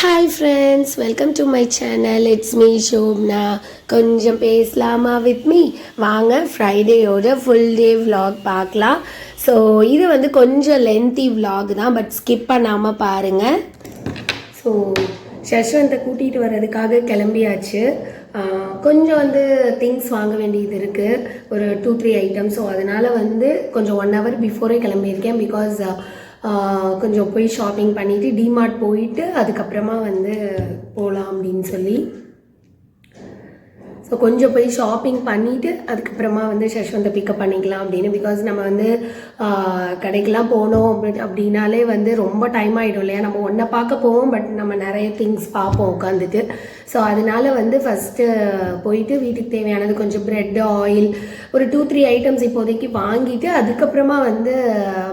Hi friends welcome to my channel it's me Shobna கொஞ்சம் பேசலாமா with me வாங்க ஃப்ரைடேயோட ஃபுல் டே விலாக் பார்க்கலாம். ஸோ இது வந்து கொஞ்சம் லென்த்தி விலாக் தான் பட் ஸ்கிப் பண்ணாமல் பாருங்கள் ஸோ ஷஷ்வந்தை கூட்டிகிட்டு வர்றதுக்காக கிளம்பியாச்சு. கொஞ்சம் வந்து திங்ஸ் வாங்க வேண்டியது இருக்குது ஒரு டூ த்ரீ ஐட்டம் ஸோ அதனால் வந்து கொஞ்சம் ஒன் ஹவர் பிஃபோரே கிளம்பியிருக்கேன் பிகாஸ் கொஞ்சம் போய் ஷாப்பிங் பண்ணிவிட்டு டிமார்ட் போயிட்டு அதுக்கப்புறமா வந்து போகலாம் அப்படின்னு சொல்லி ஸோ கொஞ்சம் போய் ஷாப்பிங் பண்ணிவிட்டு அதுக்கப்புறமா வந்து சஷ்வந்தை பிக்கப் பண்ணிக்கலாம் அப்படின்னு. பிகாஸ் நம்ம வந்து கடைக்கெலாம் போனோம் அப்படி- அப்படின்னாலே வந்து ரொம்ப டைம் ஆகிடும் இல்லையா? நம்ம ஒன்றை பார்க்க போவோம் பட் நம்ம நிறைய திங்ஸ் பார்ப்போம் உட்காந்துட்டு ஸோ அதனால வந்து ஃபஸ்ட்டு போயிட்டு வீட்டுக்கு தேவையானது கொஞ்சம் ப்ரெட் ஆயில் ஒரு டூ த்ரீ ஐட்டம்ஸ் இப்போதைக்கு வாங்கிட்டு அதுக்கப்புறமா வந்து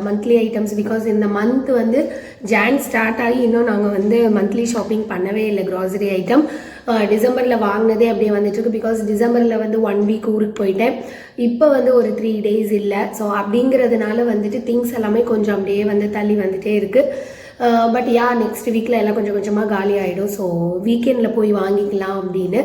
மந்த்லி ஐட்டம்ஸ் பிகாஸ் இந்த மந்த் வந்து ஜான் ஸ்டார்ட் ஆகி இன்னும் நாங்கள் வந்து மந்த்லி ஷாப்பிங் பண்ணவே இல்லை க்ராசரி ஐட்டம் டிசம்பரில் வாங்கினதே அப்படியே வந்துட்டுருக்கு பிகாஸ் டிசம்பரில் வந்து ஒன் வீக் ஊருக்கு போயிட்டேன். இப்போ வந்து ஒரு த்ரீ டேஸ் இல்லை. ஸோ அப்படிங்கிறதுனால வந்துட்டு திங்ஸ் எல்லாமே கொஞ்சம் அப்படியே வந்து தள்ளி வந்துட்டே இருக்குது பட் யா நெக்ஸ்ட் வீக்கில் எல்லாம் கொஞ்சம் கொஞ்சமாக காலி ஆகிடும் ஸோ வீக்கெண்டில் போய் வாங்கிக்கலாம் அப்படின்னு.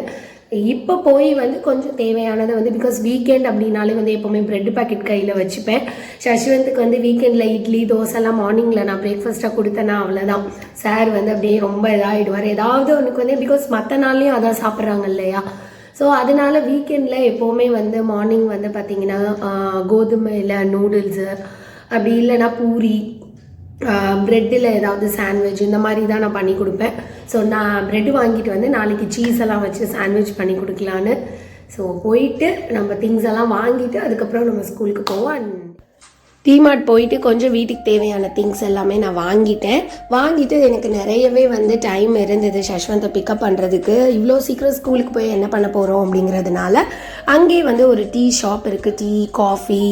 இப்போ போய் வந்து கொஞ்சம் தேவையானதை வந்து பிகாஸ் வீக்கெண்ட் அப்படின்னாலே வந்து எப்போவுமே ப்ரெட் பாக்கெட் கையில் வச்சுப்பேன். சஷ்வந்த்க்கு வந்து வீக்கெண்டில் இட்லி தோசைலாம் மார்னிங்கில் நான் பிரேக்ஃபாஸ்ட்டாக கொடுத்தேன்னா அவ்வளோதான் சார் வந்து அப்படியே ரொம்ப இதாகிடுவார் ஏதாவது ஒன்றுக்கு வந்து பிகாஸ் மற்ற நாள்லேயும் அதான் சாப்பிட்றாங்க இல்லையா? ஸோ அதனால வீக்கெண்டில் எப்போவுமே வந்து மார்னிங் வந்து பார்த்திங்கன்னா கோதுமையில் நூடுல்ஸு அப்படி இல்லைன்னா பூரி ப்ரெட்டில் ஏதாவது சாண்ட்விச் இந்த மாதிரி தான் நான் பண்ணி கொடுப்பேன். ஸோ நான் ப்ரெட் வாங்கிட்டு வந்து நாளைக்கு சீஸ் எல்லாம் வச்சு சாண்ட்விச் பண்ணி கொடுக்கலான்னு. ஸோ போயிட்டு நம்ம திங்ஸ் எல்லாம் வாங்கிட்டு அதுக்கப்புறம் நம்ம ஸ்கூலுக்கு போவோம். அண்ட் டிமார்ட் போயிட்டு கொஞ்சம் வீட்டுக்கு தேவையான திங்ஸ் எல்லாமே நான் வாங்கிட்டேன். வாங்கிட்டு எனக்கு நிறையவே வந்து டைம் இருந்தது சஷ்வந்தை பிக்கப் பண்ணுறதுக்கு இவ்வளோ சீக்கிரம் ஸ்கூலுக்கு போய் என்ன பண்ண போகிறோம் அப்படிங்கிறதுனால அங்கேயே வந்து ஒரு டீ ஷாப் இருக்குது டீ காஃபி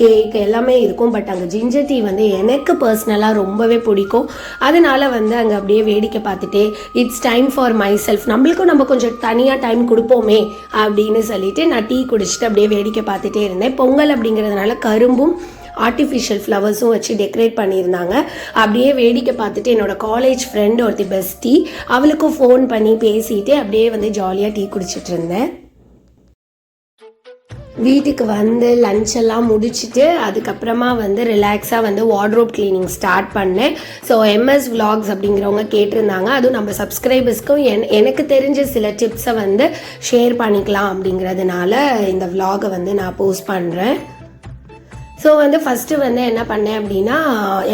கேக் எல்லாமே இருக்கும். பட் அங்கே ஜிஞ்சர் டீ வந்து எனக்கு பர்சனலாக ரொம்பவே பிடிக்கும். அதனால வந்து அங்கே அப்படியே வேடிக்கை பார்த்துட்டே it's time for myself நம்மளுக்கும் நம்ம கொஞ்சம் தனியாக டைம் கொடுப்போமே அப்படின்னு சொல்லிட்டு நான் டீ குடிச்சிட்டு அப்படியே வேடிக்கை பார்த்துட்டே இருந்தேன். பொங்கல் அப்படிங்கிறதுனால கரும்பும் ஆர்டிஃபிஷியல் ஃப்ளவர்ஸும் வச்சு டெக்கரேட் பண்ணியிருந்தாங்க. அப்படியே வேடிக்கை பார்த்துட்டு என்னோட காலேஜ் ஃப்ரெண்ட் ஒருத்தி பெஸ்டி அவளுக்கும் ஃபோன் பண்ணி பேசிட்டு அப்படியே வந்து ஜாலியாக டீ குடிச்சிட்டு இருந்தேன். வீட்டுக்கு வந்து லஞ்செல்லாம் முடிச்சுட்டு அதுக்கப்புறமா வந்து ரிலாக்ஸாக வந்து வார்ட்ரோப் கிளீனிங் ஸ்டார்ட் பண்ணேன். ஸோ எம்எஸ் விலாக்ஸ் அப்படிங்கிறவங்க கேட்டிருந்தாங்க. அதுவும் நம்ம சப்ஸ்கிரைபர்ஸ்க்கும் என் எனக்கு தெரிஞ்ச சில டிப்ஸை வந்து ஷேர் பண்ணிக்கலாம் அப்படிங்கிறதுனால இந்த விலாகை வந்து நான் போஸ்ட் பண்ணுறேன் ஸோ வந்து ஃபஸ்ட்டு வந்து என்ன பண்ணேன் அப்படின்னா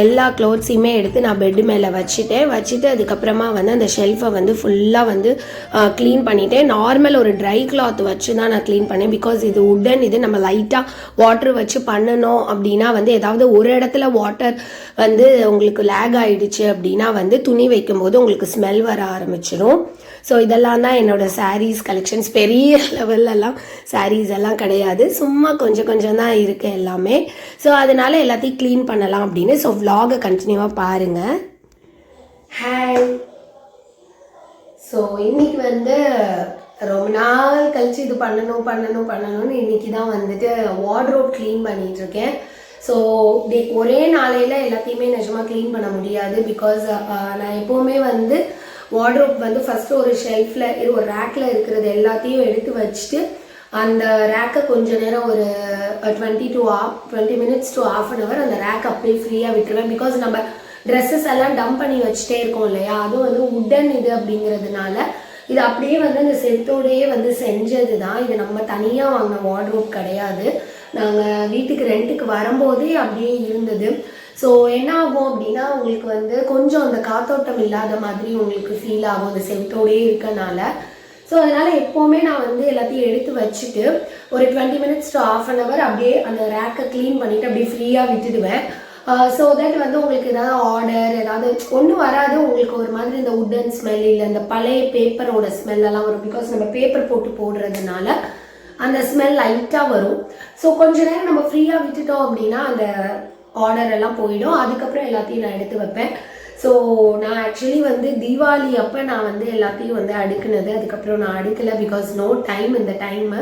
எல்லா க்ளோத்ஸையுமே எடுத்து நான் பெட்டு மேலே வச்சுட்டேன். வச்சுட்டு அதுக்கப்புறமா வந்து அந்த ஷெல்ஃபை வந்து ஃபுல்லாக வந்து க்ளீன் பண்ணிட்டேன். நார்மல் ஒரு ட்ரை கிளாத் வச்சு தான் நான் க்ளீன் பண்ணேன். பிகாஸ் இது உடன் இது நம்ம லைட்டாக வாட்டர் வச்சு பண்ணணும் அப்படின்னா வந்து ஏதாவது ஒரு இடத்துல வாட்டர் வந்து உங்களுக்கு லேக் ஆகிடுச்சு அப்படின்னா வந்து துணி வைக்கும்போது உங்களுக்கு ஸ்மெல் வர ஆரம்பிச்சிடும் ஸோ இதெல்லாம் தான் என்னோட சாரீஸ் கலெக்ஷன்ஸ் பெரிய லெவல்லலாம் சாரீஸ் எல்லாம் கிடையாது. சும்மா கொஞ்சம் கொஞ்சம் தான் இருக்குது எல்லாமே. ஸோ அதனால எல்லாத்தையும் க்ளீன் பண்ணலாம் அப்படின்னு. ஸோ விலாகை கண்டினியூவாக பாருங்கள் ஹாய் ஸோ இன்றைக்கி வந்து ரொம்ப நாள் கழிச்சு இது பண்ணணும் பண்ணணும் பண்ணணும்னு இன்னைக்கு தான் வந்துட்டு வார்ட்ரோப் க்ளீன் பண்ணிகிட்ருக்கேன் ஸோ ஒரே நாளையில் எல்லாத்தையுமே நிஜமாக க்ளீன் பண்ண முடியாது பிகாஸ் நான் எப்போவுமே வந்து வார்ட்ரோப் வந்து ஃபஸ்ட்டு ஒரு ஷெல்ஃபில் ஒரு ரேக்கில் இருக்கிறது எல்லாத்தையும் எடுத்து வச்சுட்டு அந்த ரேக்கை கொஞ்ச நேரம் ஒரு twenty to half twenty minutes to half an hour அந்த ரேக் அப்படியே ஃப்ரீயாக விட்டுருவேன். பிகாஸ் நம்ம ட்ரெஸ்ஸஸ் எல்லாம் டம்ப் பண்ணி வச்சுட்டே இருக்கோம் இல்லையா? அதுவும் வந்து உடன் இது அப்படிங்கிறதுனால இது அப்படியே வந்து அந்த செட்டோடையே வந்து செஞ்சது தான் இது நம்ம தனியாக வாங்கின வார்ட்ரோப் கிடையாது. நாங்கள் வீட்டுக்கு ரெண்ட்டுக்கு வரும்போதே அப்படியே இருந்தது. ஸோ என்ன ஆகும் அப்படின்னா உங்களுக்கு வந்து கொஞ்சம் அந்த காத்தோட்டம் இல்லாத மாதிரி உங்களுக்கு ஃபீல் ஆகும் அந்த செவத்தோடயே இருக்கனால. ஸோ அதனால் எப்போவுமே நான் வந்து எல்லாத்தையும் எடுத்து வச்சுட்டு ஒரு twenty minutes to half an hour அப்படியே அந்த ரேக்கை க்ளீன் பண்ணிட்டு அப்படியே ஃப்ரீயாக விட்டுடுவேன். Uh, ஸோ தட் வந்து உங்களுக்கு ஏதாவது ஆர்டர் ஏதாவது ஒன்றும் வராது. உங்களுக்கு ஒரு மாதிரி இந்த உட்டன் ஸ்மெல் இல்லை இந்த பழைய பேப்பரோட ஸ்மெல்லாம் வரும். பிகாஸ் நம்ம பேப்பர் போட்டு போடுறதுனால அந்த ஸ்மெல் லைட்டாக வரும். ஸோ கொஞ்ச நேரம் நம்ம ஃப்ரீயாக விட்டுட்டோம் அப்படின்னா அந்த ஆர்டர் எல்லாம் போயிடும். அதுக்கப்புறம் எல்லாத்தையும் நான் எடுத்து வைப்பேன். ஸோ நான் ஆக்சுவலி வந்து தீபாவளி அப்போ நான் வந்து எல்லாத்தையும் வந்து அடுக்குனது. அதுக்கப்புறம் நான் அடுக்கலை பிகாஸ் நோ டைம் இந்த டைமு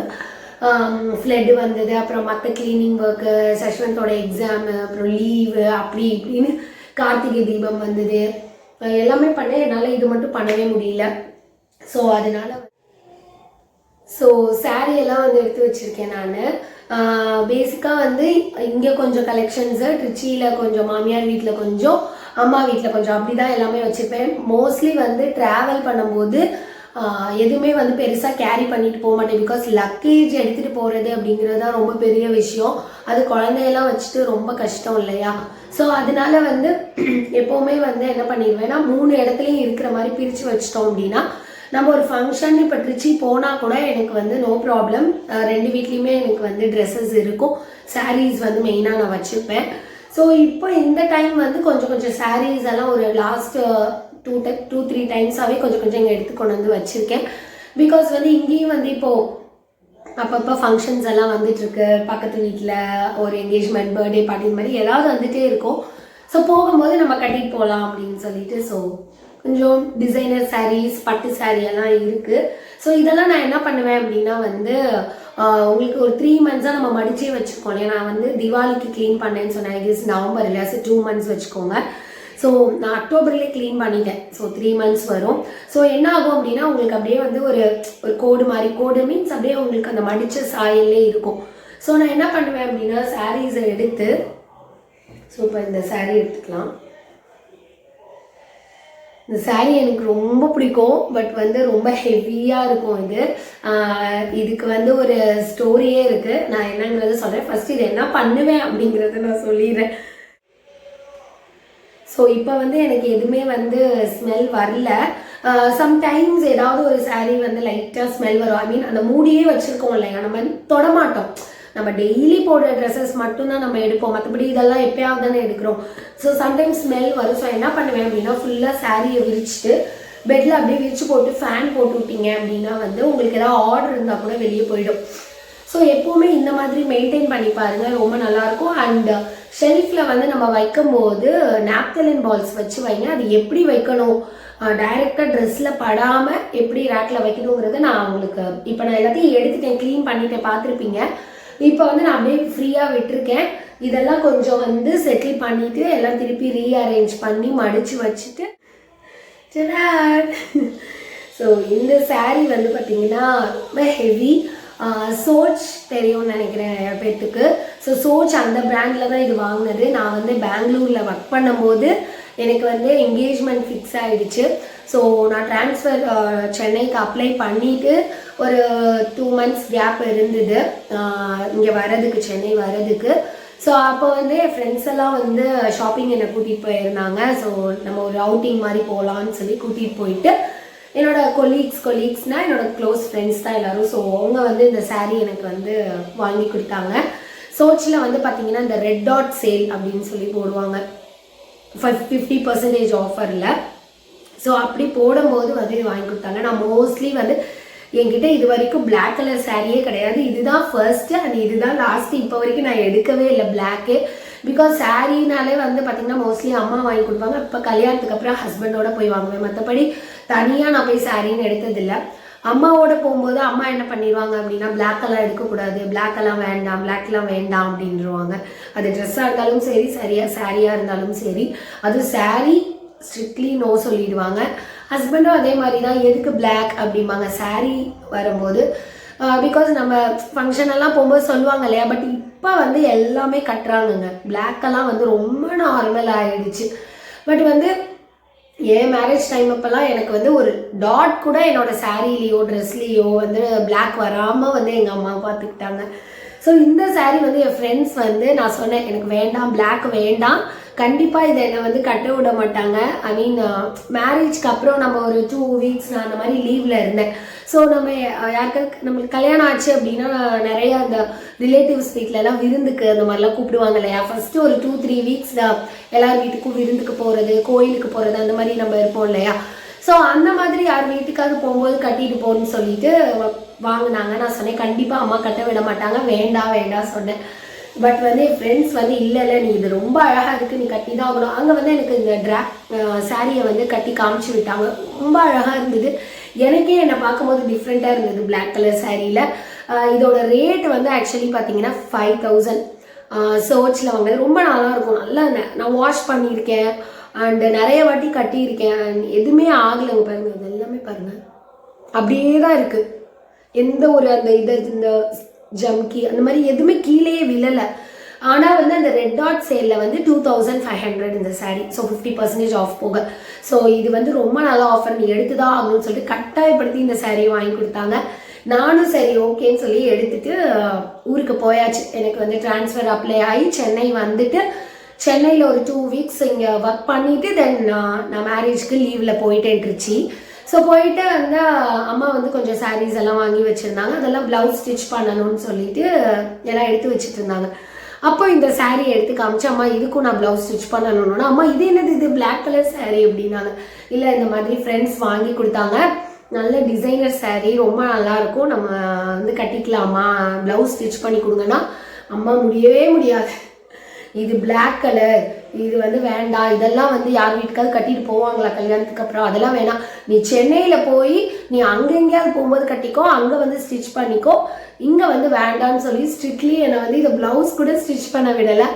ஃப்ளட்டு வந்தது. அப்புறம் மற்ற க்ளீனிங் ஒர்க்கு சஷ்வந்தோட எக்ஸாமு அப்புறம் லீவு அப்படி இப்படின்னு கார்த்திகை தீபம் வந்தது. எல்லாமே பண்ணேன் என்னால் இது மட்டும் பண்ணவே முடியல. ஸோ அதனால ஸோ சாரியெல்லாம் எல்லாம் வந்து எடுத்து வச்சுருக்கேன் நான். பேசிக்காக வந்து இங்கே கொஞ்சம் கலெக்ஷன்ஸு ட்ரிச்சியில் கொஞ்சம் மாமியார் வீட்டில் கொஞ்சம் அம்மா வீட்டில் கொஞ்சம் அப்படி தான் எல்லாமே வச்சுருப்பேன். மோஸ்ட்லி வந்து ட்ராவல் பண்ணும்போது எதுவுமே வந்து பெருசாக கேரி பண்ணிட்டு போக மாட்டேன். பிகாஸ் லக்கேஜ் எடுத்துகிட்டு போகிறது அப்படிங்கிறது தான் ரொம்ப பெரிய விஷயம். அது குழந்தையெல்லாம் வச்சுட்டு ரொம்ப கஷ்டம் இல்லையா? ஸோ அதனால வந்து எப்போவுமே வந்து என்ன பண்ணிடுவேன்னா மூணு இடத்துலையும் இருக்கிற மாதிரி பிரித்து வச்சிட்டோம் அப்படின்னா நம்ம ஒரு ஃபங்க்ஷன் இப்போ ட்ரிச்சி போனால் கூட எனக்கு வந்து நோ ப்ராப்ளம் ரெண்டு வீட்லேயுமே எனக்கு வந்து ட்ரெஸ்ஸஸ் இருக்கும். சாரீஸ் வந்து மெயினாக நான் வச்சுப்பேன். ஸோ இப்போ இந்த டைம் வந்து கொஞ்சம் கொஞ்சம் சாரீஸ் எல்லாம் ஒரு last two time two three டைம்ஸாகவே கொஞ்சம் கொஞ்சம் இங்கே எடுத்து கொண்டு வந்து வச்சுருக்கேன். பிகாஸ் வந்து இங்கேயும் வந்து இப்போது அப்பப்போ ஃபங்க்ஷன்ஸ் எல்லாம் வந்துட்டுருக்கு பக்கத்து வீட்டில் ஒரு என்கேஜ்மெண்ட் பர்த்டே பார்ட்டி மாதிரி ஏதாவது வந்துட்டே இருக்கும். ஸோ போகும்போது நம்ம கட்டிட்டு போகலாம் அப்படின்னு சொல்லிட்டு ஸோ கொஞ்சம் டிசைனர் சாரீஸ் பட்டு சாரீ எல்லாம் இருக்குது ஸோ இதெல்லாம் நான் என்ன பண்ணுவேன் அப்படின்னா வந்து உங்களுக்கு ஒரு த்ரீ மந்த்ஸாக நம்ம மடிச்சே வச்சுருக்கோம் இல்லையா நான் வந்து திவாலிக்கு க்ளீன் பண்ணேன்னு சொன்னேன். கெஸ் நவம்பர் இல்லையா ஸோ டூ மந்த்ஸ் வச்சுக்கோங்க. ஸோ நான் அக்டோபர்லேயே க்ளீன் பண்ணிட்டேன். ஸோ த்ரீ மந்த்ஸ் வரும். ஸோ என்ன ஆகும் அப்படின்னா உங்களுக்கு அப்படியே வந்து ஒரு ஒரு கோடு மாதிரி கோடு மீன்ஸ் அப்படியே உங்களுக்கு அந்த மடிச்ச சாயல்லே இருக்கும். ஸோ நான் என்ன பண்ணுவேன் அப்படின்னா சாரீஸை எடுத்து ஸோ இப்போ இந்த சாரீ எடுத்துக்கலாம். இந்த saree எனக்கு ரொம்ப பிடிக்கும் பட் வந்து ரொம்ப ஹெவியாக இருக்கும் இது. இதுக்கு வந்து ஒரு ஸ்டோரியே இருக்குது நான் என்னங்கிறத சொல்கிறேன் ஃபஸ்ட் இது என்ன பண்ணுவேன் அப்படிங்கிறத நான் சொல்லிடுறேன். ஸோ இப்போ வந்து எனக்கு எதுவுமே வந்து ஸ்மெல் வரல. சம்டைம்ஸ் ஏதாவது ஒரு saree வந்து லைட்டாக ஸ்மெல் வரும். ஐ மீன் அந்த மூடியே வச்சுருக்கோம் இல்லையா? நம்ம தொடமாட்டோம். நம்ம டெய்லி போடுற ட்ரெஸ்ஸஸ் மட்டும்தான் நம்ம எடுப்போம். மற்றபடி இதெல்லாம் எப்பயாவது தானே எடுக்கிறோம். ஸோ சம்டைம்ஸ் ஸ்மெல் வரும். ஸோ என்ன பண்ணுவேன் அப்படின்னா ஃபுல்லாக சாரியை விரிச்சிட்டு பெட்டில் அப்படியே விரிச்சு போட்டு ஃபேன் போட்டு விட்டீங்க அப்படின்னா வந்து உங்களுக்கு ஏதாவது ஆர்டர் இருந்தால் கூட வெளியே போயிடும். ஸோ எப்போவுமே இந்த மாதிரி மெயின்டைன் பண்ணி பாருங்கள் ரொம்ப நல்லாயிருக்கும். அண்ட் ஷெல்ஃபில் வந்து நம்ம வைக்கும்போது நாப்தலின் பால்ஸ் வச்சு வைங்க. அது எப்படி வைக்கணும்? டைரெக்டாக ட்ரெஸ்ஸில் படாமல் எப்படி ரேக்கில் வைக்கணுங்கிறத நான் உங்களுக்கு இப்போ நான் எல்லாத்தையும் எடுத்துட்டேன் க்ளீன் பண்ணிட்டேன் பார்த்துருப்பீங்க. இப்போ வந்து நான் அப்படியே ஃப்ரீயாக விட்டுருக்கேன். இதெல்லாம் கொஞ்சம் வந்து செட்டில் பண்ணிவிட்டு எல்லாம் திருப்பி ரீஅரேஞ்ச் பண்ணி மடித்து வச்சுட்டு. ஸோ இந்த saree வந்து பார்த்தீங்கன்னா ரொம்ப ஹெவி சோச் தெரியும்னு நினைக்கிறேன் நிறைய பேர்த்துக்கு ஸோ சோச் அந்த பிராண்டில் தான் இது வாங்கினது. நான் வந்து பெங்களூரில் ஒர்க் பண்ணும்போது எனக்கு வந்து என்கேஜ்மெண்ட் ஃபிக்ஸ் ஆகிடுச்சு ஸோ நான் ட்ரான்ஸ்ஃபர் சென்னைக்கு அப்ளை பண்ணிவிட்டு ஒரு டூ மந்த்ஸ் கேப் இருந்தது. இங்கே வரதுக்கு சென்னை வரதுக்கு ஸோ அப்போ வந்து என் ஃப்ரெண்ட்ஸ் எல்லாம் வந்து ஷாப்பிங் என்னை கூட்டிகிட்டு போயிருந்தாங்க. ஸோ நம்ம ஒரு அவுட்டிங் மாதிரி போகலான்னு சொல்லி கூட்டிகிட்டு போயிட்டு என்னோட கொலீக்ஸ் கொலீக்ஸ்னால் என்னோட க்ளோஸ் ஃப்ரெண்ட்ஸ் தான் எல்லோரும். ஸோ அவங்க வந்து இந்த சாரீ எனக்கு வந்து வாங்கி கொடுத்தாங்க. சோச்சில் வந்து பார்த்தீங்கன்னா இந்த ரெட் டாட் சேல் அப்படின்னு சொல்லி போடுவாங்க. ஃபிஃப்டி பர்சன்டேஜ் ஆஃபரில் ஸோ அப்படி போடும்போது வந்து இது வாங்கி கொடுத்தாங்க. நான் மோஸ்ட்லி வந்து என்கிட்ட இது வரைக்கும் பிளாக் கலர் சாரியே கிடையாது. இதுதான் ஃபர்ஸ்ட் அண்ட் இதுதான் லாஸ்ட் இப்போ வரைக்கும் நான் எடுக்கவே இல்லை பிளாக்கே பிகாஸ் சாரினாலே வந்து பார்த்தீங்கன்னா மோஸ்ட்லி அம்மா வாங்கி கொடுப்பாங்க. இப்போ கல்யாணத்துக்கு அப்புறம் ஹஸ்பண்டோட போய் வாங்குவேன். மற்றபடி தனியாக நான் போய் சாரின்னு எடுத்ததில்ல. அம்மாவோட போகும்போது அம்மா என்ன பண்ணிடுவாங்க அப்படின்னா பிளாக் எல்லாம் எடுக்கக்கூடாது பிளாக் எல்லாம் வேண்டாம் blackலாம் வேண்டாம் அப்படின்றவாங்க. அது ட்ரெஸ்ஸாக இருந்தாலும் சரி சரியா சாரியாக இருந்தாலும் சரி அது சாரி ஸ்ட்ரிக்ட்லி நோ சொல்லிடுவாங்க. ஹஸ்பண்டும் அதே மாதிரி தான் எதுக்கு பிளாக் அப்படிம்பாங்க. சாரி வரும்போது பிகாஸ் நம்ம ஃபங்க்ஷன் எல்லாம் போகும்போது சொல்லுவாங்க இல்லையா பட் இப்போ வந்து எல்லாமே கட்டுறாங்கங்க. Black எல்லாம் வந்து ரொம்ப நார்மல் ஆயிடுச்சு. பட் வந்து என் மேரேஜ் டைம் அப்போல்லாம் எனக்கு வந்து ஒரு டாட் கூட என்னோட சாரீலேயோ ட்ரெஸ்லேயோ வந்து பிளாக் வராமல் வந்து எங்கள் அம்மா பார்த்துக்கிட்டாங்க ஸோ இந்த சாரீ வந்து என் ஃப்ரெண்ட்ஸ் வந்து நான் சொன்னேன் எனக்கு வேண்டாம் பிளாக் வேண்டாம். கண்டிப்பாக இதை என்னை வந்து கட்ட விட மாட்டாங்க. ஐ மீன் மேரேஜ்க்கு அப்புறம் நம்ம ஒரு டூ வீக்ஸ் நான் அந்த மாதிரி லீவில் இருந்தேன். ஸோ நம்ம uh, யாருக்காவது நம்மளுக்கு கல்யாணம் ஆச்சு அப்படின்னா நிறைய அந்த ரிலேட்டிவ்ஸ் வீட்டிலலாம் விருந்துக்கு அந்த மாதிரிலாம் கூப்பிடுவாங்க இல்லையா? ஃபஸ்ட்டு ஒரு டூ த்ரீ வீக்ஸ் எல்லார் வீட்டுக்கும் விருந்துக்கு போகிறது கோயிலுக்கு போகிறது அந்த மாதிரி நம்ம இருப்போம் இல்லையா? ஸோ அந்த மாதிரி யார் வீட்டுக்காவது போகும்போது கட்டிட்டு போகணும்னு சொல்லிட்டு வாங்கினாங்க. நான் சொன்னேன் கண்டிப்பாக அம்மா கட்ட விட மாட்டாங்க. வேண்டாம் வேண்டாம் சொன்னேன். பட் வந்து என் ஃப்ரெண்ட்ஸ் வந்து இல்லை இல்லை நீ இது ரொம்ப அழகாக இருக்குது நீ கட்டி தான் ஆகணும். அங்கே வந்து எனக்கு இந்த ட்ரா சாரியை வந்து கட்டி காமிச்சு விட்டாங்க. ரொம்ப அழகாக இருந்தது. எனக்கே என்னை பார்க்கும்போது டிஃப்ரெண்ட்டாக இருந்தது பிளாக் கலர் சாரியில் இதோட ரேட் வந்து ஆக்சுவலி பார்த்தீங்கன்னா ஃபைவ் தௌசண்ட் சர்ச்சில் வாங்கினது ரொம்ப நல்லா இருக்கும். நல்லா நான் வாஷ் பண்ணியிருக்கேன். அண்டு நிறைய வாட்டி கட்டியிருக்கேன். எதுவுமே ஆகலைங்க பாருங்க அது எல்லாமே பாருங்க. அப்படியே தான் இருக்குது எந்த ஒரு அந்த இது இந்த ஜம்கி அந்த மாதிரி எதுவுமே கீழேயே விழலை. ஆனால் வந்து அந்த ரெட் டாட் சேலில் வந்து டூ தௌசண்ட் ஃபைவ் ஹண்ட்ரட் இந்த sari so fifty percentage off போக. ஸோ இது வந்து ரொம்ப நல்ல ஆஃபர் நீ எடுத்து தான் ஆகணும்னு சொல்லிட்டு கட்டாயப்படுத்தி இந்த சாரியை வாங்கி கொடுத்தாங்க. நானும் சரி ஓகேன்னு சொல்லி எடுத்துட்டு ஊருக்கு போயாச்சு. எனக்கு வந்து ட்ரான்ஸ்ஃபர் அப்ளை ஆகி சென்னை வந்துட்டு சென்னையில் ஒரு டூ வீக்ஸ் இங்கே ஒர்க் பண்ணிவிட்டு தென் நான் மேரேஜ்க்கு லீவில் போயிட்டேன் திருச்சி ஸோ போயிட்டு வந்து அம்மா வந்து கொஞ்சம் சாரீஸ் எல்லாம் வாங்கி வச்சுருந்தாங்க. அதெல்லாம் ப்ளவுஸ் ஸ்டிச் பண்ணணும்னு சொல்லிட்டு எல்லாம் எடுத்து வச்சுட்டு இருந்தாங்க. அப்போ இந்த சாரீ எடுத்து காமிச்சு அம்மா இதுக்கும் நான் ப்ளவுஸ் ஸ்டிச் பண்ணணும்னா. அம்மா இது என்னது? இது பிளாக் கலர் சாரீ அப்படின்னாங்க. இல்லை இந்த மாதிரி ஃப்ரெண்ட்ஸ் வாங்கி கொடுத்தாங்க. நல்ல டிசைனர் சாரீ ரொம்ப நல்லாயிருக்கும். நம்ம வந்து கட்டிக்கலாமா? ப்ளவுஸ் ஸ்டிச் பண்ணி கொடுங்கன்னா அம்மா முடியவே முடியாது. இது பிளாக் கலர் இது வந்து வேண்டாம். இதெல்லாம் வந்து யார் வீட்டுக்காவது கட்டிட்டு போவாங்களா கல்யாணத்துக்கு அப்புறம்? அதெல்லாம் வேணாம். நீ சென்னையில் போய் நீ அங்கே எங்கேயாவது போகும்போது கட்டிக்கோ அங்கே வந்து ஸ்டிச் பண்ணிக்கோ. இங்கே வந்து வேண்டாம்னு சொல்லி ஸ்ட்ரிக்ட்லி என்னை வந்து இந்த ப்ளவுஸ் கூட ஸ்டிச் பண்ண விடலை.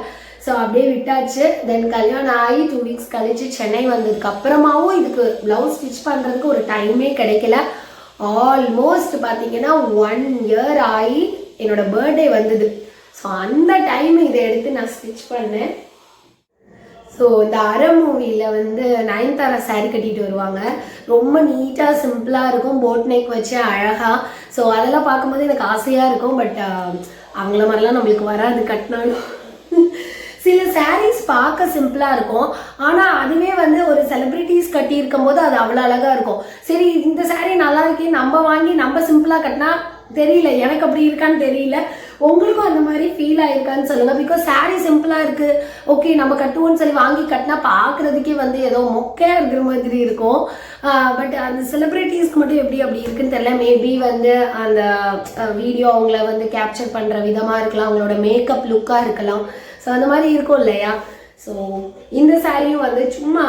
ஸோ அப்படியே விட்டாச்சு. தென் கல்யாணம் ஆகி டூ வீக்ஸ் கழிச்சு சென்னை வந்ததுக்கு அப்புறமாவும் இதுக்கு ப்ளவுஸ் ஸ்டிச் பண்ணுறதுக்கு ஒரு டைமே கிடைக்கல. ஆல்மோஸ்ட் பார்த்தீங்கன்னா ஒன் இயர் ஆகி என்னோட பர்த்டே வந்தது. ஸோ அந்த டைம் இதை எடுத்து நான் ஸ்டிச் பண்ணேன். ஸோ இந்த அரை மூவியில் வந்து நயன்தாரா சாரி கட்டிட்டு வருவாங்க. ரொம்ப நீட்டாக சிம்பிளாக இருக்கும். போட் நெக் வச்சு அழகாக ஸோ அதெல்லாம் பார்க்கும்போது எனக்கு ஆசையாக இருக்கும். பட் அவங்கள மாதிரிலாம் நம்மளுக்கு வராது கட்டினாலும். சில சாரீஸ் பார்க்க சிம்பிளாக இருக்கும். ஆனால் அதுவே வந்து ஒரு செலிப்ரிட்டிஸ் கட்டியிருக்கும் போது அது அவ்வளோ அழகாக இருக்கும். சரி இந்த சாரீ நல்லா இருக்கே நம்ம வாங்கி நம்ம சிம்பிளாக கட்டினா தெரியல எனக்கு அப்படி இருக்கான்னு தெரியல. உங்களுக்கும் அந்த மாதிரி ஃபீல் ஆயிருக்கான்னு சொல்லுங்க. பிகாஸ் saree சிம்பிளாக இருக்கு. ஓகே நம்ம கட்டுவோம்னு சொல்லி வாங்கி கட்டினா பார்க்குறதுக்கே வந்து ஏதோ மொக்கையாக இருக்கிற மாதிரி இருக்கும். பட் அந்த செலிப்ரிட்டிஸ்க்கு மட்டும் எப்படி அப்படி இருக்குன்னு தெரியல. மேபி வந்து அந்த வீடியோ அவங்கள வந்து கேப்சர் பண்ணுற விதமாக இருக்கலாம். அவங்களோட மேக்கப் லுக்காக இருக்கலாம். ஸோ அந்த மாதிரி இருக்கும் இல்லையா? ஸோ இந்த சாரியும் வந்து சும்மா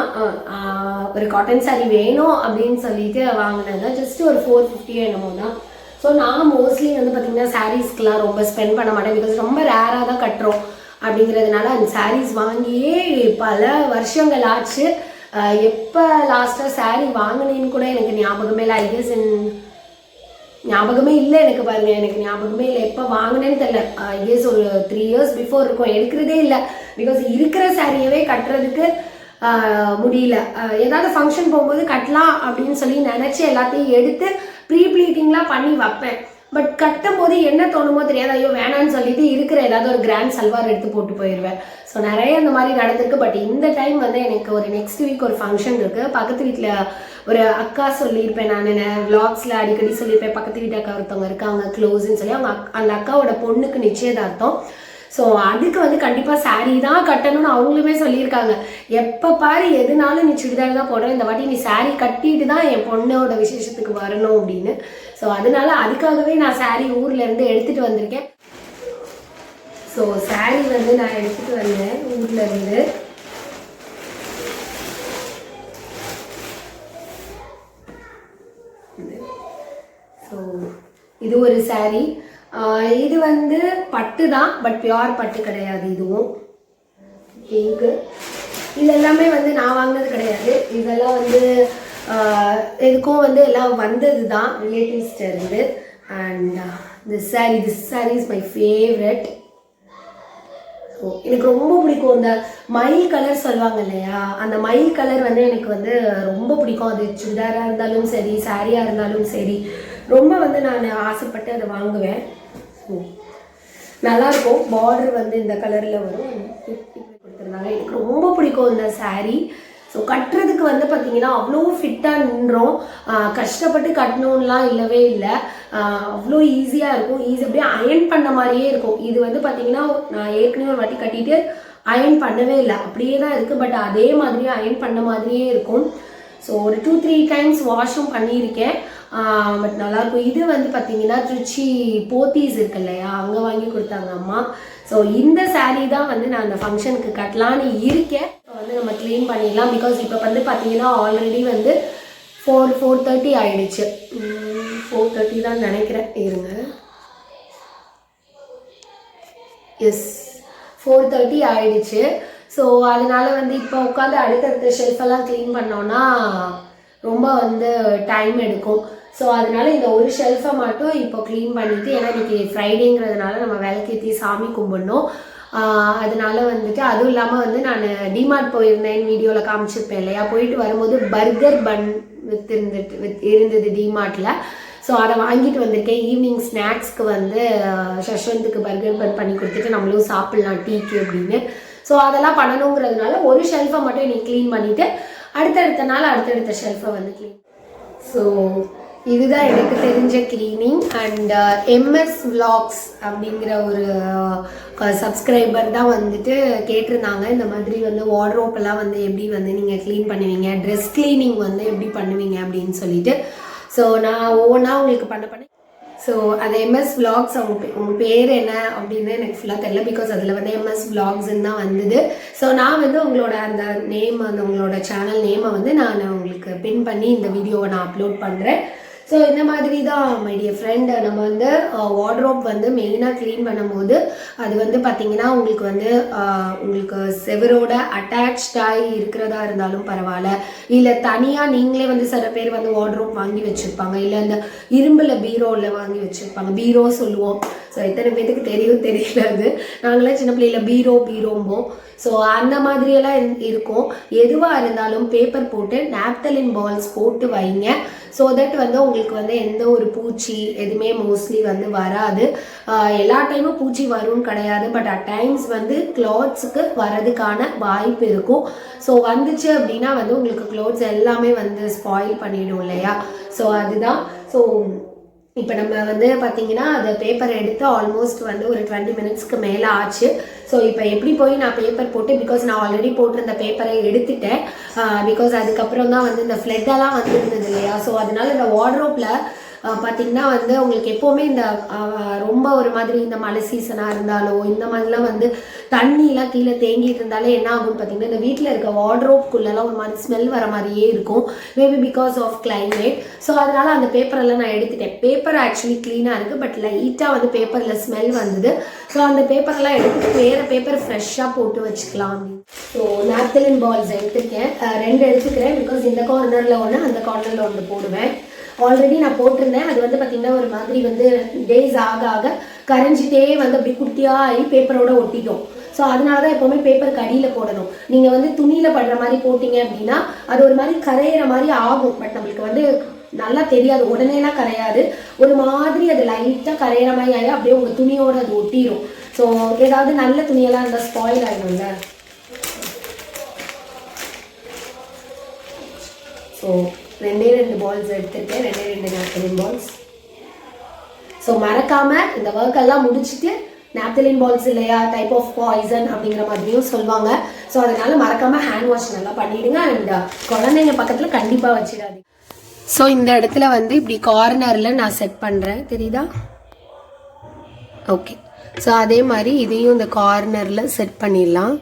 ஒரு காட்டன் சாரி வேணும் அப்படின்னு சொல்லிட்டு வாங்கினாங்க ஜஸ்ட் ஒரு ஃபோர் ஃபிஃப்டியோ என்னமோ தான். ஸோ நான் மோஸ்ட்லி வந்து பார்த்தீங்கன்னா சாரீஸ்க்கெலாம் ரொம்ப ஸ்பெண்ட் பண்ண மாட்டேன் பிகாஸ் ரொம்ப ரேராக தான் கட்டுறோம் அப்படிங்கிறதுனால அந்த சாரீஸ் வாங்கியே பல வருஷங்கள் ஆச்சு. எப்போ லாஸ்ட்டாக saree வாங்கினேன்னு கூட எனக்கு ஞாபகமே இல்லை. ஐ கெஸ் ஞாபகமே இல்லை எனக்கு பாருங்க. எனக்கு ஞாபகமே இல்லை. எப்போ வாங்கினேன்னு தெரியல. இயர்ஸ் ஒரு த்ரீ இயர்ஸ் பிஃபோர் இருக்கும். எடுக்கிறதே இல்லை. பிகாஸ் இருக்கிற சாரியவே கட்டுறதுக்கு முடியல. ஏதாவது ஃபங்க்ஷன் போகும்போது கட்டலாம் அப்படின்னு சொல்லி நினச்சி எல்லாத்தையும் எடுத்து ப்ரீ ப்ளீட்டிங்லாம் பண்ணி வைப்பேன். பட் கட்டும் போது என்ன தோணுமோ தெரியாது. ஐயோ வேணான்னு சொல்லிட்டு இருக்கிற ஏதாவது ஒரு கிராண்ட் சல்வார் எடுத்து போட்டு போயிடுவேன் ஸோ நிறைய அந்த மாதிரி நடந்திருக்கு. பட் இந்த டைம் வந்து எனக்கு ஒரு நெக்ஸ்ட் வீக் ஒரு ஃபங்க்ஷன் இருக்குது பக்கத்து வீட்டில் ஒரு அக்கா சொல்லியிருப்பேன் நான் என்ன விளாக்ஸில் அடிக்கடி சொல்லியிருப்பேன். பக்கத்து வீட்டு அக்கா ஒருத்தவங்க இருக்காங்க க்ளோஸ்ன்னு சொல்லி. அவங்க அக்- அந்த அக்காவோட பொண்ணுக்கு நிச்சயதார்த்தம். ஸோ அதுக்கு வந்து கண்டிப்பாக சாரீ தான் கட்டணும்னு அவங்களுமே சொல்லியிருக்காங்க. எப்போ பாரு எதுனாலும் நீ சுடிதார் தான் போடுற இந்த வாட்டி நீ சாரீ கட்டிட்டு தான் என் பொண்ணோட விசேஷத்துக்கு வரணும் அப்படின்னு. ஸோ அதனால அதுக்காகவே நான் saree ஊர்ல இருந்து எடுத்துட்டு வந்திருக்கேன். ஸோ saree வந்து நான் எடுத்துட்டு வந்தேன் ஊர்ல இருந்து. ஸோ இது ஒரு saree. இது வந்து பட்டு தான் பட் பியோர் பட்டு கிடையாது இதுவும். பிங்க்கு இது எல்லாமே வந்து நான் வாங்கினது கிடையாது. இதெல்லாம் வந்து இதுக்கும் வந்து எல்லாம் வந்தது தான் ரிலேட்டிவ்ஸ்டேருந்து and this saree this saree is my favourite so எனக்கு ரொம்ப பிடிக்கும். இந்த மயில் கலர் சொல்லுவாங்க இல்லையா? அந்த மயில் கலர் வந்து எனக்கு வந்து ரொம்ப பிடிக்கும். அது சுடிதாராக இருந்தாலும் சரி சாரியாக இருந்தாலும் சரி ரொம்ப வந்து நான் ஆசைப்பட்டு அதை வாங்குவேன். ஸோ நல்லாயிருக்கும். பார்டர் வந்து இந்த கலரில் வரும். கொடுத்துருந்தாங்க. எனக்கு ரொம்ப பிடிக்கும் இந்த saree. ஸோ கட்டுறதுக்கு வந்து பார்த்தீங்கன்னா அவ்வளோ ஃபிட்டாக நின்றோம். கஷ்டப்பட்டு கட்டணும்லாம் இல்லவே இல்லை. அவ்வளோ ஈஸியாக இருக்கும். ஈஸி அப்படியே அயன் பண்ண மாதிரியே இருக்கும். இது வந்து பார்த்தீங்கன்னா நான் ஏற்கனவே ஒரு வாட்டி கட்டிட்டு அயன் பண்ணவே இல்லை. அப்படியே தான் இருக்குது பட் அதே மாதிரியே அயன் பண்ண மாதிரியே இருக்கும். ஸோ ஒரு டூ த்ரீ டைம்ஸ் வாஷும் பண்ணியிருக்கேன். பட் நல்லாயிருக்கும் இது வந்து பார்த்தீங்கன்னா திருச்சி போத்தீஸ் இருக்கு இல்லையா? அங்கே வாங்கி கொடுத்தாங்க அம்மா. ஸோ இந்த சாரீ தான் வந்து நான் அந்த ஃபங்க்ஷனுக்கு கட்டலான்னு இருக்கேன். வந்து நம்ம க்ளீன் பண்ணிடலாம் பிகாஸ் இப்போ வந்து பார்த்தீங்கன்னா ஆல்ரெடி வந்து ஃபோர் ஃபோர் தேர்ட்டி ஆகிடுச்சு ஃபோர் தேர்ட்டி தான் நினைக்கிறேன். இருங்க. எஸ் ஃபோர் தேர்ட்டி ஆகிடுச்சு ஸோ அதனால் வந்து இப்போ உட்காந்து அடுத்தடுத்த ஷெல்ஃபெல்லாம் க்ளீன் பண்ணோன்னா ரொம்ப வந்து டைம் எடுக்கும். ஸோ அதனால இந்த ஒரு ஷெல்ஃபை மட்டும் இப்போ க்ளீன் பண்ணிவிட்டு ஏன்னா இன்றைக்கி ஃப்ரைடேங்கிறதுனால நம்ம விளக்கேற்றி சாமி கும்பிடணும். அதனால வந்துட்டு அதுவும் இல்லாமல் வந்து நான் டிமார்ட் போயிருந்தேன் வீடியோவில் காமிச்சிருப்பேன் இல்லையா? போயிட்டு வரும்போது பர்கர் பன் வித் இருந்துட்டு வித் இருந்தது டிமார்ட்டில் ஸோ அதை வாங்கிட்டு வந்திருக்கேன். ஈவினிங் ஸ்நாக்ஸ்க்கு வந்து ஷஷ்வந்துக்கு சஷ்வந்துக்கு பர்கர் பன் பண்ணி கொடுத்துட்டு நம்மளும் சாப்பிட்லாம் டீக்கு அப்படின்னு. ஸோ அதெல்லாம் பண்ணணுங்கிறதுனால ஒரு ஷெல்ஃபை மட்டும் இன்னைக்கு க்ளீன் பண்ணிவிட்டு அடுத்தடுத்த நாள் அடுத்தடுத்த ஷெல்ஃபை வந்து க்ளீன் ஸோ இதுதான் எனக்கு தெரிஞ்ச க்ளீனிங் அண்ட் எம்எஸ் vlogs அப்படிங்கிற ஒரு uh, uh, சப்ஸ்கிரைபர் தான் வந்துட்டு கேட்டிருந்தாங்க. இந்த மாதிரி வந்து வார்ட்ரோப்பெல்லாம் வந்து எப்படி வந்து நீங்கள் க்ளீன் பண்ணுவீங்க? ட்ரெஸ் க்ளீனிங் வந்து எப்படி பண்ணுவீங்க அப்படின்னு சொல்லிட்டு. ஸோ நான் ஒவ்வொன்றா உங்களுக்கு பண்ண பண்ண ஸோ அது எம்எஸ் vlogs அவங்க உங்கள் பேர் என்ன அப்படின்னு எனக்கு ஃபுல்லாக தெரியல பிகாஸ் அதில் வந்து எம்எஸ் vlogsன்னு தான் வந்தது. ஸோ நான் வந்து உங்களோட அந்த நேம் அந்த உங்களோட சேனல் நேமை வந்து நான் உங்களுக்கு பின் பண்ணி இந்த வீடியோவை நான் அப்லோட் பண்ணுறேன் ஸோ இந்த மாதிரி தான் மை டியர் ஃப்ரெண்ட் நம்ம வந்து uh, வார்ட்ரோப் வந்து மெயினாக க்ளீன் பண்ணும்போது அது வந்து பார்த்தீங்கன்னா உங்களுக்கு வந்து uh, உங்களுக்கு செவரோட அட்டாச்சாகி இருக்கிறதா இருந்தாலும் பரவாயில்ல. இல்லை தனியாக நீங்களே வந்து சில பேர் வந்து வார்ட்ரோப் வாங்கி வச்சுருப்பாங்க. இல்லை இந்த இரும்பில் பீரோவில் வாங்கி வச்சுருப்பாங்க. பீரோ சொல்லுவோம். ஸோ எத்தனை பேத்துக்கு தெரியும் தெரியல அது நாங்களாம் சின்ன பிள்ளையில பீரோ பீரோம்போம் ஸோ அந்த மாதிரியெல்லாம் இருக்கும். எதுவாக இருந்தாலும் பேப்பர் போட்டு நாப்தலின் பால்ஸ் போட்டு வைங்க. ஸோ தட் வந்து உங்களுக்கு வந்து எந்த ஒரு பூச்சி எதுவுமே மோஸ்ட்லி வந்து வராது. எல்லா டைமும் பூச்சி வரும்னு கிடையாது. பட் அட் டைம்ஸ் வந்து கிளாத்ஸுக்கு வரதுக்கான வாய்ப்பு இருக்கும். ஸோ வந்துச்சு அப்படின்னா வந்து உங்களுக்கு க்ளோத்ஸ் எல்லாமே வந்து ஸ்பாயில் பண்ணிடும் இல்லையா? ஸோ அதுதான். ஸோ இப்போ நம்ம வந்து பார்த்தீங்கன்னா அந்த பேப்பரை எடுத்து ஆல்மோஸ்ட் வந்து ஒரு டுவெண்ட்டி மினிட்ஸ்க்கு மேலே ஆச்சு. ஸோ இப்போ எப்படி போய் நான் பேப்பர் போட்டு பிகாஸ் நான் ஆல்ரெடி போட்டிருந்த பேப்பரை எடுத்துட்டேன். பிகாஸ் அதுக்கப்புறம் தான் வந்து இந்த ஃப்ளெட்டெல்லாம் வந்துருந்தது இல்லையா? ஸோ அதனால இந்த வார்ட்ரோப்பில் பார்த்தீங்கன்னா வந்து உங்களுக்கு எப்போவுமே இந்த ரொம்ப ஒரு மாதிரி இந்த மழை சீசனாக இருந்தாலோ இந்த மாதிரிலாம் வந்து தண்ணிலாம் கீழே தேங்கிட்டு இருந்தாலே என்ன ஆகும்னு பார்த்தீங்கன்னா இந்த வீட்டில் இருக்க வார்ட்ரோப்குள்ளெல்லாம் ஒரு மாதிரி ஸ்மெல் வர மாதிரியே இருக்கும். Maybe because of climate so அதனால அந்த பேப்பரெல்லாம் நான் எடுத்துட்டேன். பேப்பர் ஆக்சுவலி க்ளீனாக இருக்குது பட் லைட்டாக வந்து பேப்பரில் ஸ்மெல் வந்தது. ஸோ அந்த பேப்பர்லாம் எடுத்து வேறு பேப்பர் ஃப்ரெஷ்ஷாக போட்டு வச்சுக்கலாம். ஸோ நாப்தலின் பால்ஸ் எடுத்துருக்கேன். ரெண்டு எடுத்துக்கிறேன் பிகாஸ் இந்த கார்னரில் ஒன்று அந்த கார்னரில் ஒன்று போடுவேன். ஆல்ரெடி நான் போட்டிருந்தேன். அது வந்து பார்த்திங்கன்னா ஒரு மாதிரி வந்து டேஸ் ஆக ஆக கரைஞ்சிட்டே வந்து அப்படி குட்டியாக ஆகி பேப்பரோட ஒட்டிக்கும். ஸோ அதனால தான் எப்போவுமே பேப்பருக்கு அடியில் போடணும். நீங்கள் வந்து துணியில் படுற மாதிரி போட்டிங்க அப்படின்னா அது ஒரு மாதிரி கரையிற மாதிரி ஆகும். பட் நம்மளுக்கு வந்து நல்லா தெரியாது. உடனேலாம் கரையாது. ஒரு மாதிரி அது லைட்டாக கரையிற மாதிரி ஆகி அப்படியே உங்கள் துணியோட அது ஒட்டிடும் ஸோ ஏதாவது நல்ல துணியெல்லாம் இருந்தால் ஸ்பாயில் ஆகிடும்ல ஸோ ரெண்டே ரெண்டு பால்ஸ் எடுத்துருக்கேன் ரெண்டே ரெண்டு நாப்தலின் பால்ஸ் ஸோ மறக்காமல் இந்த ஒர்க் எல்லாம் முடிச்சுட்டு நாப்தலின் பால்ஸ் இல்லையா? டைப் ஆஃப் பாய்சன் அப்படிங்கிற மாதிரியும் சொல்லுவாங்க. ஸோ அதனால் மறக்காமல் ஹேண்ட் வாஷ் நல்லா பண்ணிவிடுங்க அண்ட் uh, குழந்தைங்க பக்கத்தில் கண்டிப்பாக வச்சிடாதீங்க. ஸோ இந்த இடத்துல வந்து இப்படி கார்னரில் நான் செட் பண்ணுறேன் தெரியுதா? ஓகே ஸோ அதே மாதிரி இதையும் இந்த கார்னரில் செட் பண்ணிடலாம்.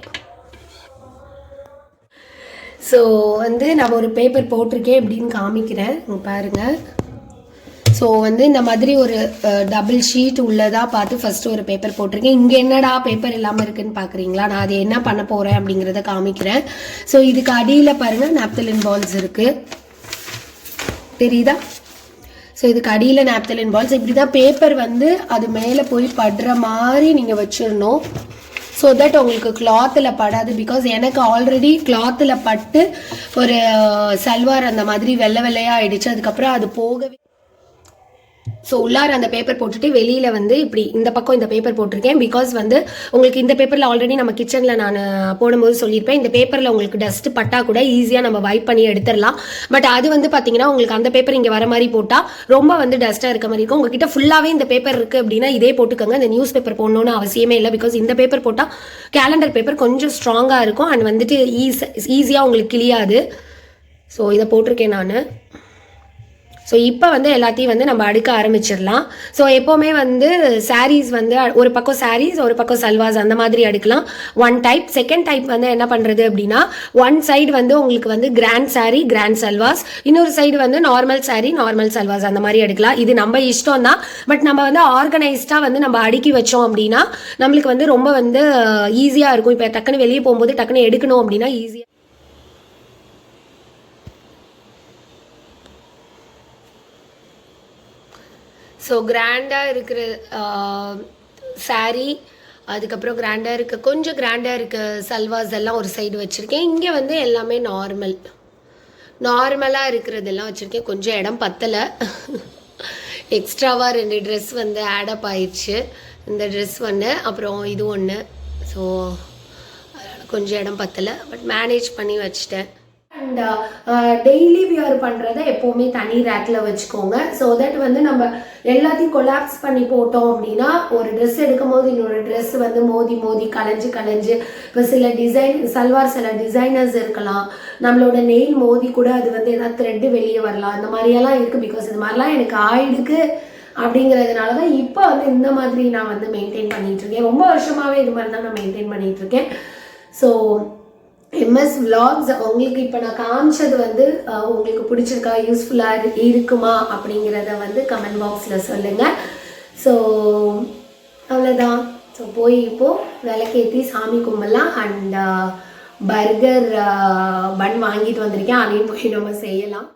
ஸோ வந்து நான் ஒரு பேப்பர் போட்டிருக்கேன் அப்படின்னு காமிக்கிறேன். பாருங்கள் ஸோ வந்து இந்த மாதிரி ஒரு டபுள் ஷீட் உள்ளதாக பார்த்து ஃபஸ்ட்டு ஒரு பேப்பர் போட்டிருக்கேன். இங்கே என்னடா பேப்பர் இல்லாமல் இருக்குன்னு பார்க்குறீங்களா நான் அதை என்ன பண்ண போகிறேன் அப்படிங்கிறத காமிக்கிறேன். ஸோ இதுக்கு அடியில் பாருங்கள் நாப்தலின் பால்ஸ் இருக்குது தெரியுதா? ஸோ இதுக்கு அடியில் நாப்தலின் பால்ஸ் இப்படி தான் பேப்பர் வந்து அது மேலே போய் படுற மாதிரி நீங்கள் வச்சிடணும். ஸோ தட் உங்களுக்கு கிளாத்தில் படாது பிகாஸ் எனக்கு ஆல்ரெடி கிளாத்தில் பட்டு ஒரு uh, சல்வார் அந்த மாதிரி வெள்ளை வெள்ளையாக ஆயிடுச்சு. அதுக்கப்புறம் அது போகவே ஸோ உள்ளார அந்த பேப்பர் போட்டுட்டு வெளியில் வந்து இப்படி இந்த பக்கம் இந்த பேப்பர் போட்டிருக்கேன். பிகாஸ் வந்து உங்களுக்கு இந்த பேப்பரில் ஆல்ரெடி நம்ம கிச்சனில் நான் போடும்போது சொல்லியிருப்பேன். இந்த பேப்பரில் உங்களுக்கு டஸ்ட் பட்டா கூட ஈஸியாக நம்ம வைப் பண்ணி எடுத்துடலாம். பட் அது வந்து பார்த்தீங்கன்னா உங்களுக்கு அந்த பேப்பர் இங்கே வர மாதிரி போட்டால் ரொம்ப வந்து டஸ்ட்டாக இருக்க மாதிரி இருக்கும். உங்ககிட்ட ஃபுல்லாகவே இந்த பேப்பர் இருக்குது அப்படின்னா இதே போட்டுக்கோங்க. இந்த நியூஸ் பேப்பர் போடணும்னு அவசியமே இல்லை. பிகாஸ் இந்த பேப்பர் போட்டால் கேலண்டர் பேப்பர் கொஞ்சம் ஸ்ட்ராங்காக இருக்கும். அண்ட் வந்துட்டு ஈஸி ஈஸியாக உங்களுக்கு கிளியாது. ஸோ இதை போட்டிருக்கேன் நான். ஸோ இப்போ வந்து எல்லாத்தையும் வந்து நம்ம அடுக்க ஆரம்பிச்சிடலாம். ஸோ எப்போவுமே வந்து சாரீஸ் வந்து ஒரு பக்கம் சாரீஸ் ஒரு பக்கம் சல்வாஸ் அந்த மாதிரி அடுக்கலாம். ஒன் டைப் செகண்ட் டைப் வந்து என்ன பண்ணுறது அப்படின்னா ஒன் சைடு வந்து உங்களுக்கு வந்து கிராண்ட் சாரீ கிராண்ட் சல்வாஸ் இன்னொரு சைடு வந்து நார்மல் சாரீ நார்மல் சல்வாஸ் அந்த மாதிரி எடுக்கலாம் இது நம்ம இஷ்டம் தான் பட் நம்ம வந்து ஆர்கனைஸ்டாக வந்து நம்ம அடுக்கி வச்சோம் அப்படின்னா நம்மளுக்கு வந்து ரொம்ப வந்து ஈஸியாக இருக்கும். இப்போ டக்குன்னு வெளியே போகும்போது டக்குன்னு எடுக்கணும் அப்படின்னா ஈஸியாக ஸோ கிராண்டாக இருக்கிற சாரீ அதுக்கப்புறம் கிராண்டாக இருக்க கொஞ்சம் கிராண்டாக இருக்க சல்வாஸ் எல்லாம் ஒரு சைடு வச்சுருக்கேன். இங்கே வந்து எல்லாமே நார்மல் நார்மலாக இருக்கிறதெல்லாம் வச்சுருக்கேன். கொஞ்சம் இடம் பத்தலை. எக்ஸ்ட்ராவாக ரெண்டு ட்ரெஸ் வந்து ஆடப் ஆயிடுச்சு. இந்த ட்ரெஸ் ஒன்று அப்புறம் இது ஒன்று ஸோ கொஞ்சம் இடம் பத்தலை. பட் மேனேஜ் பண்ணி வச்சுட்டேன். And daily uh, wear uh, பண்ணுறதை எப்போவுமே தனி ரேக்கில் வச்சுக்கோங்க. ஸோ தட் வந்து நம்ம எல்லாத்தையும் கொலாப்ஸ் பண்ணி போட்டோம் அப்படின்னா ஒரு ட்ரெஸ் எடுக்கும் போது இன்னொரு ட்ரெஸ் வந்து மோதி மோதி கலைஞ்சு கலைஞ்சு இப்போ சில டிசைன் சல்வார் சில டிசைனர்ஸ் இருக்கலாம். நம்மளோட நெயில் மோதி கூட அது வந்து ஏதாவது த்ரெட்டு வெளியே வரலாம். இந்த மாதிரியெல்லாம் இருக்குது பிகாஸ் இது மாதிரிலாம் எனக்கு ஆயிடுக்கு அப்படிங்கிறதுனால தான் இப்போ வந்து இந்த மாதிரி நான் வந்து மெயின்டைன் பண்ணிகிட்ருக்கேன் ரொம்ப வருஷமாகவே இது மாதிரி தான் நான் மெயின்டைன் பண்ணிகிட்ருக்கேன் ஸோ எம்எஸ் விலாக்ஸ் உங்களுக்கு இப்போ நான் காமிச்சது வந்து உங்களுக்கு பிடிச்சிருக்கா யூஸ்ஃபுல்லாக இருக்குமா அப்படிங்கிறத வந்து கமெண்ட் பாக்ஸில் சொல்லுங்கள் ஸோ அவ்வளோதான் ஸோ போய் இப்போது விளக்கேற்றி சாமி கும்பலாம் அண்ட் பர்கர் பன் வாங்கிட்டு வந்திருக்கேன். அதையும் போய் நம்ம செய்யலாம்.